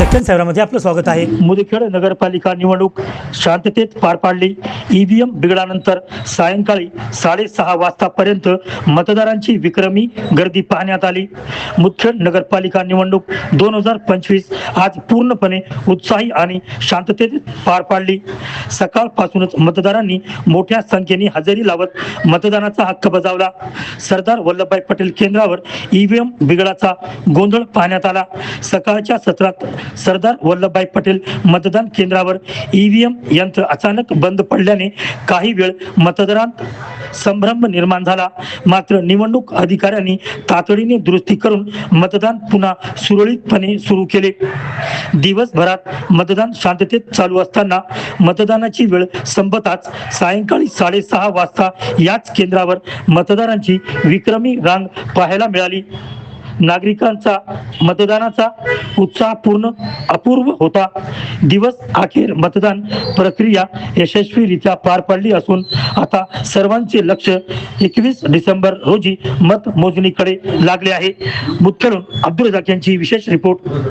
दक्षिण शहरामध्ये आपलं स्वागत आहे. मुदखेड नगरपालिका निवडणूक शांततेत पार पाडली. ईव्हीएम बिघडानंतर सायंकाळी साडेसहा वाजतापर्यंत मतदारांची विक्रमी गर्दी पाहण्यात आली. मुदखेड नगरपालिका निवडणूक दोन हजार पंचवीस आज पूर्णपणे उत्साही आणि शांततेत पार पाडली. सकाळपासूनच मतदारांनी मोठ्या संख्येने हजेरी लावत मतदानाचा हक्क बजावला. सरदार वल्लभभाई पटेल केंद्रावर ईव्हीएम बिघडाचा गोंधळ पाहण्यात आला. सकाळच्या सत्रात सरदार वल्लभभाई पटेल मतदान केंद्रावर ईव्हीएम यंत्र अचानक बंद पडल्याने काही वेळ मतदारांत संभ्रम निर्माण झाला. मात्र निवडणूक अधिकाऱ्यांनी तातडीने दुरुस्ती करून मतदान पुन्हा सुरळीतपणे सुरू केले. दिवसभरात मतदान शांततेत चालू असताना मतदानाची वेळ संपताच सायंकाळी साडेसहा वाजता याच केंद्रावर मतदारांची विक्रमी रांग पाहायला मिळाली. नागरिकांचा मतदानाचा उत्साह पूर्ण अपूर्व होता. दिवस अखेर मतदान प्रक्रिया यशस्वीरित्या पार पडली असून आता सर्वांचे लक्ष एकवीस डिसेंबर रोजी मतमोजणीकडे लागले आहे. मुख्यरून अब्दुल रजाक यांची विशेष रिपोर्ट.